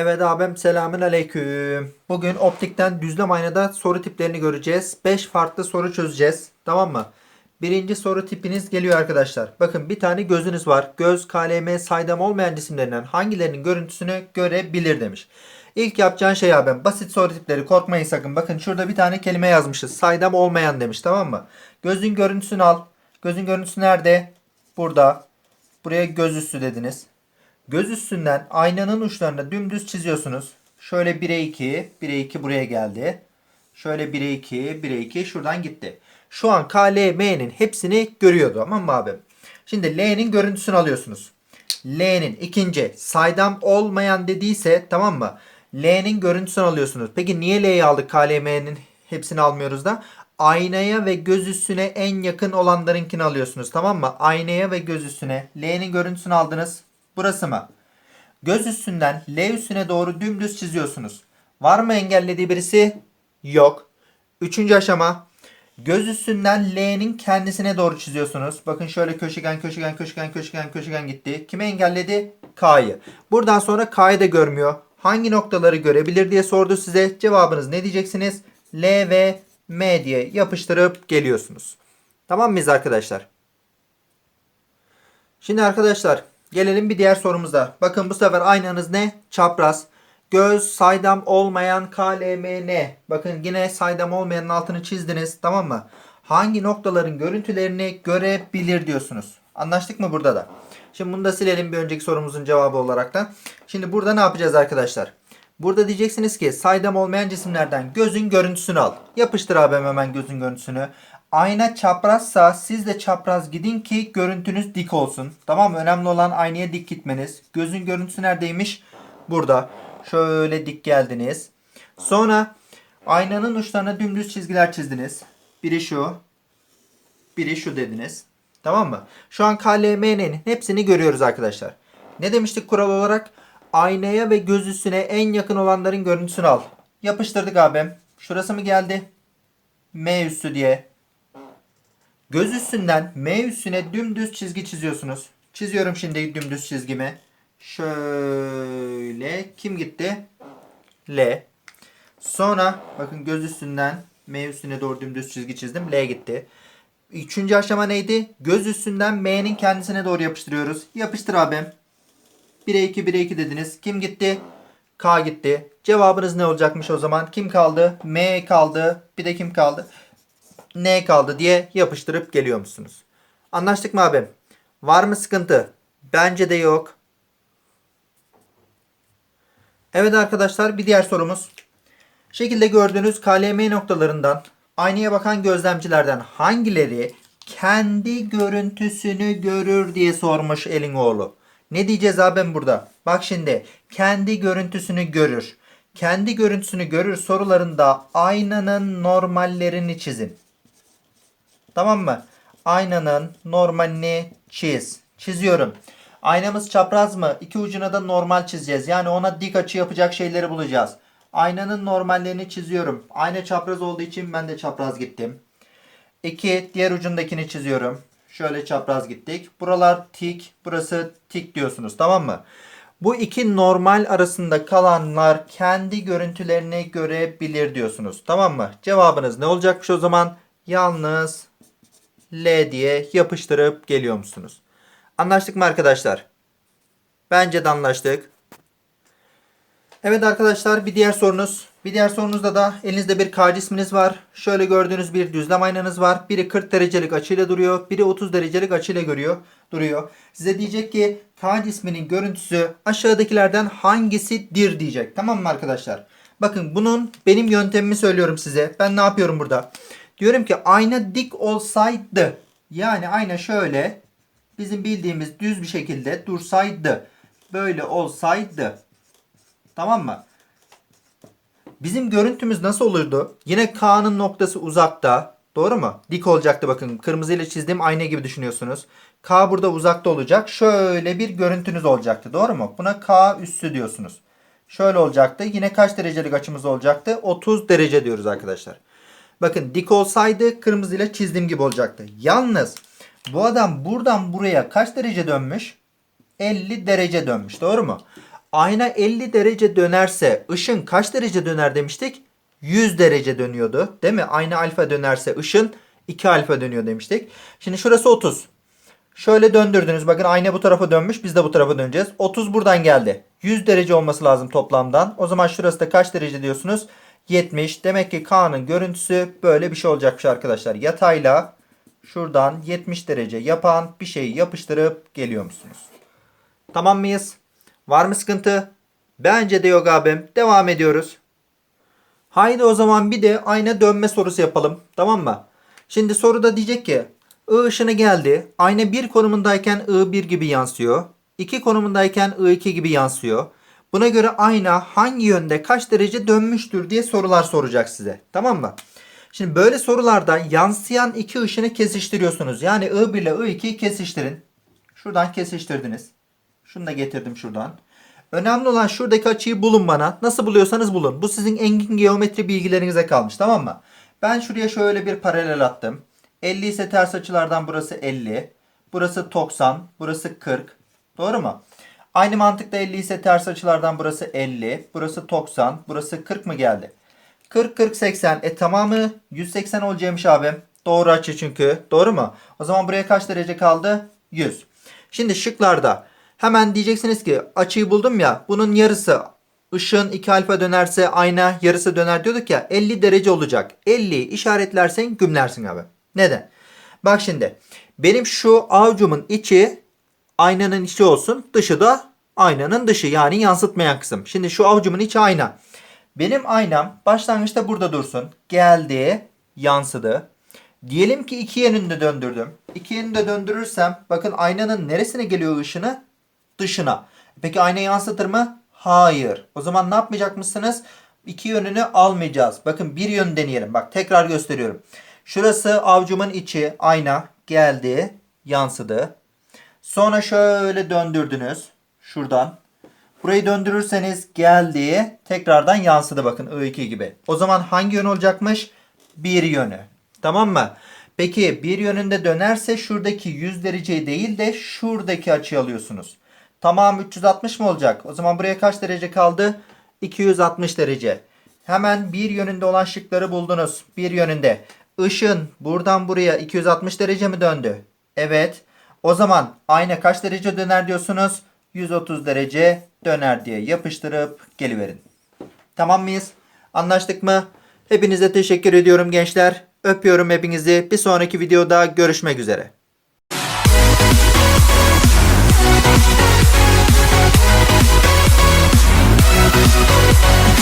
Evet abim selamün aleyküm. Bugün optikten düzlem aynada soru tiplerini göreceğiz. 5 farklı soru çözeceğiz. Tamam mı? Birinci soru tipiniz geliyor arkadaşlar. Bakın bir tane gözünüz var. Göz, KLM, saydam olmayan cisimlerinden hangilerinin görüntüsünü görebilir demiş. İlk yapacağın şey abim basit soru tipleri korkmayın sakın. Bakın şurada bir tane kelime yazmışız. Saydam olmayan demiş tamam mı? Gözün görüntüsünü al. Gözün görüntüsü nerede? Burada. Buraya gözüstü dediniz. Göz üstünden aynanın uçlarını dümdüz çiziyorsunuz. Şöyle 1'e 2, 1'e 2 buraya geldi. Şöyle 1'e 2, 1'e 2 şuradan gitti. Şu an K, L, M'nin hepsini görüyordu ama mı abi? Şimdi L'nin görüntüsünü alıyorsunuz. L'nin ikinci saydam olmayan dediyse tamam mı? L'nin görüntüsünü alıyorsunuz. Peki niye L'yi aldık K, L, M'nin hepsini almıyoruz da? Aynaya ve göz üstüne en yakın olanlarınkini alıyorsunuz tamam mı? Aynaya ve göz üstüne. L'nin görüntüsünü aldınız. Burası mı? Göz üstünden L üstüne doğru dümdüz çiziyorsunuz. Var mı engellediği birisi? Yok. Üçüncü aşama. Göz üstünden L'nin kendisine doğru çiziyorsunuz. Bakın şöyle köşegen, köşegen, köşegen, köşegen, köşegen gitti. Kime engelledi? K'yı. Buradan sonra K'yı da görmüyor. Hangi noktaları görebilir diye sordu size. Cevabınız ne diyeceksiniz? L ve M diye yapıştırıp geliyorsunuz. Tamam mıyız arkadaşlar? Şimdi arkadaşlar gelelim bir diğer sorumuza. Bakın bu sefer aynanız ne? Çapraz. Göz saydam olmayan KLMN. Bakın yine saydam olmayanın altını çizdiniz. Tamam mı? Hangi noktaların görüntülerini görebilir diyorsunuz. Anlaştık mı burada da? Şimdi bunu da silelim bir önceki sorumuzun cevabı olarak da. Şimdi burada ne yapacağız arkadaşlar? Burada diyeceksiniz ki saydam olmayan cisimlerden gözün görüntüsünü al. Yapıştır abi hemen gözün görüntüsünü. Ayna çaprazsa siz de çapraz gidin ki görüntünüz dik olsun. Tamam? Önemli olan aynaya dik gitmeniz. Gözün görüntüsü neredeymiş? Burada. Şöyle dik geldiniz. Sonra aynanın uçlarına dümdüz çizgiler çizdiniz. Biri şu. Biri şu dediniz. Tamam mı? Şu an KLM'nin hepsini görüyoruz arkadaşlar. Ne demiştik kural olarak? Aynaya ve göz üstüne en yakın olanların görüntüsünü al. Yapıştırdık abim. Şurası mı geldi? M üstü diye. Göz üstünden M üstüne dümdüz çizgi çiziyorsunuz. Çiziyorum şimdi dümdüz çizgimi. Şöyle kim gitti? L. Sonra bakın göz üstünden M üstüne doğru dümdüz çizgi çizdim. L gitti. Üçüncü aşama neydi? Göz üstünden M'nin kendisine doğru yapıştırıyoruz. Yapıştır abim. 1'e 2 1'e 2 dediniz. Kim gitti? K gitti. Cevabınız ne olacakmış o zaman? Kim kaldı? M kaldı. Bir de kim kaldı? N kaldı diye yapıştırıp geliyor musunuz? Anlaştık mı abim? Var mı sıkıntı? Bence de yok. Evet arkadaşlar bir diğer sorumuz. Şekilde gördüğünüz KLM noktalarından aynaya bakan gözlemcilerden hangileri kendi görüntüsünü görür diye sormuş elin oğlu. Ne diyeceğiz abim burada? Bak şimdi kendi görüntüsünü görür. Kendi görüntüsünü görür sorularında aynanın normallerini çizin. Tamam mı? Aynanın normalini çiz. Çiziyorum. Aynamız çapraz mı? İki ucuna da normal çizeceğiz. Yani ona dik açı yapacak şeyleri bulacağız. Aynanın normallerini çiziyorum. Ayna çapraz olduğu için ben de çapraz gittim. 2. Diğer ucundakini çiziyorum. Şöyle çapraz gittik. Buralar tik, burası tik diyorsunuz. Tamam mı? Bu iki normal arasında kalanlar kendi görüntülerini görebilir diyorsunuz. Tamam mı? Cevabınız ne olacakmış o zaman? Yalnız L diye yapıştırıp geliyor musunuz? Anlaştık mı arkadaşlar? Bence de anlaştık. Evet arkadaşlar bir diğer sorunuz. Bir diğer sorunuzda da elinizde bir K cisminiz var. Şöyle gördüğünüz bir düzlem aynanız var. Biri 40 derecelik açıyla duruyor. Biri 30 derecelik açıyla görüyor, duruyor. Size diyecek ki K cisminin görüntüsü aşağıdakilerden hangisidir diyecek. Tamam mı arkadaşlar? Bakın bunun benim yöntemimi söylüyorum size. Ben ne yapıyorum burada? Diyorum ki ayna dik olsaydı yani ayna şöyle bizim bildiğimiz düz bir şekilde dursaydı böyle olsaydı tamam mı? Bizim görüntümüz nasıl olurdu? Yine K'nın noktası uzakta. Doğru mu? Dik olacaktı bakın. Kırmızıyla çizdiğim ayna gibi düşünüyorsunuz. K burada uzakta olacak. Şöyle bir görüntünüz olacaktı. Doğru mu? Buna K üssü diyorsunuz. Şöyle olacaktı. Yine kaç derecelik açımız olacaktı? 30 derece diyoruz arkadaşlar. Bakın dik olsaydı kırmızıyla çizdiğim gibi olacaktı. Yalnız bu adam buradan buraya kaç derece dönmüş? 50 derece dönmüş. Doğru mu? Ayna 50 derece dönerse ışın kaç derece döner demiştik? 100 derece dönüyordu. Değil mi? Ayna alfa dönerse ışın 2 alfa dönüyor demiştik. Şimdi şurası 30. Şöyle döndürdünüz. Bakın ayna bu tarafa dönmüş. Biz de bu tarafa döneceğiz. 30 buradan geldi. 100 derece olması lazım toplamdan. O zaman şurası da kaç derece diyorsunuz? 70. Demek ki K'nın görüntüsü böyle bir şey olacakmış arkadaşlar. Yatayla şuradan 70 derece yapan bir şeyi yapıştırıp geliyormuşsunuz. Tamam mıyız? Var mı sıkıntı? Bence de yok abim. Devam ediyoruz. Haydi o zaman bir de ayna dönme sorusu yapalım. Tamam mı? Şimdi soruda diyecek ki I ışını geldi. Ayna 1 konumundayken I 1 gibi yansıyor. 2 konumundayken I 2 gibi yansıyor. Buna göre ayna hangi yönde kaç derece dönmüştür diye sorular soracak size. Tamam mı? Şimdi böyle sorularda yansıyan iki ışını kesiştiriyorsunuz. Yani I1 ile I2'yi kesiştirin. Şuradan kesiştirdiniz. Şunu da getirdim şuradan. Önemli olan şuradaki açıyı bulun bana. Nasıl buluyorsanız bulun. Bu sizin engin geometri bilgilerinize kalmış tamam mı? Ben şuraya şöyle bir paralel attım. 50 ise ters açılardan burası 50. Burası 90. Burası 40. Doğru mu? Aynı mantıkta 50 ise ters açılardan burası 50. Burası 90. Burası 40 mı geldi? 40, 40, 80. E tamamı 180 olacakmış abim. Doğru açı çünkü. Doğru mu? O zaman buraya kaç derece kaldı? 100. Şimdi şıklarda hemen diyeceksiniz ki açıyı buldum ya. Bunun yarısı ışın 2 alfa dönerse ayna yarısı döner diyorduk ya. 50 derece olacak. 50'yi işaretlersen gümlersin abi. Neden? Bak şimdi. Benim şu avucumun içi aynanın içi olsun. Dışı da aynanın dışı. Yani yansıtmayan kısım. Şimdi şu avucumun içi ayna. Benim aynam başlangıçta burada dursun. Geldi, yansıdı. Diyelim ki iki yönünde döndürdüm. İki yönünde döndürürsem bakın aynanın neresine geliyor ışını? Dışına. Peki ayna yansıtır mı? Hayır. O zaman ne yapmayacakmışsınız? İki yönünü almayacağız. Bakın bir yön deneyelim. Bak tekrar gösteriyorum. Şurası avcumun içi ayna geldi, yansıdı. Sonra şöyle döndürdünüz. Şuradan. Burayı döndürürseniz geldi. Tekrardan yansıdı bakın I2 gibi. O zaman hangi yön olacakmış? Bir yönü. Tamam mı? Peki bir yönünde dönerse şuradaki 100 dereceyi değil de şuradaki açıyı alıyorsunuz. Tamam 360 mı olacak? O zaman buraya kaç derece kaldı? 260 derece. Hemen bir yönünde olan şıkları buldunuz. Bir yönünde. Işın buradan buraya 260 derece mi döndü? Evet. O zaman ayna kaç derece döner diyorsunuz? 130 derece döner diye yapıştırıp geliverin. Tamam mıyız? Anlaştık mı? Hepinize teşekkür ediyorum gençler. Öpüyorum hepinizi. Bir sonraki videoda görüşmek üzere.